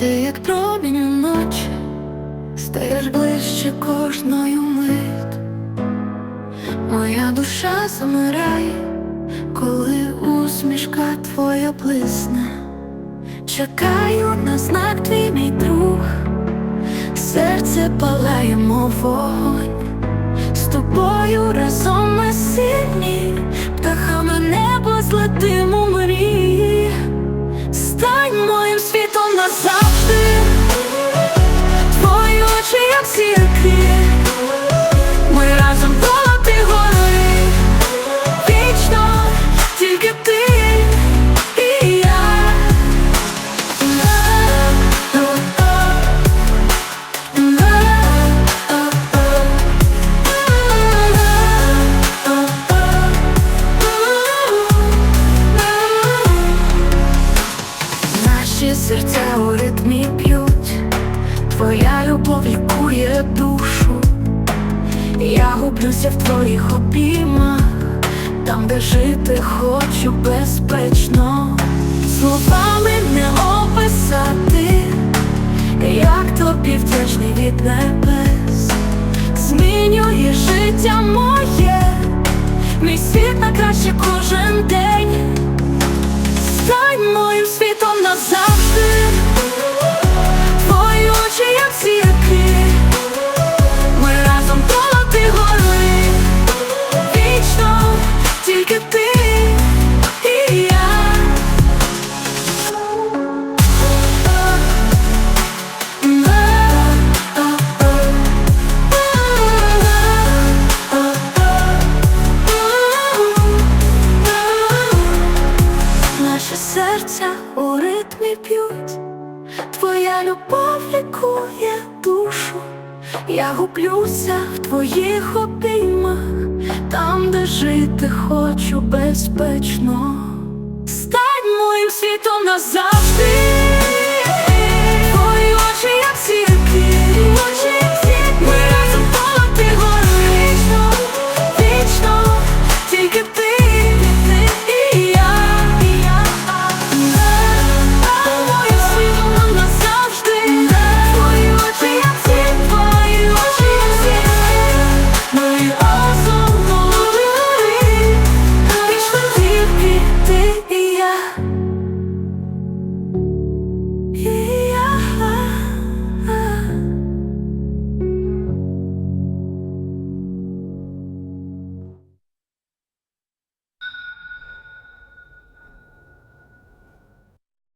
Ти як промінь ночі, стаєш ближче кожною мить. Моя душа замирає, коли усмішка твоя блисне. Чекаю на знак твій мій друг, серце палає, мов вогонь. З тобою разом назавжди, твої очі, як зірки, душу. Я гублюся в твоїх обіймах, там, де жити хочу безпечно, словами не описати, як тобі вдячний від небес, змінює життя моє, мій світ на краще кожен день. Стань моїм світом назавжди, серця у ритмі п'ють, твоя любов лікує душу, я гублюся в твоїх обіймах, там, де жити хочу безпечно. Стань моїм світом назавжди.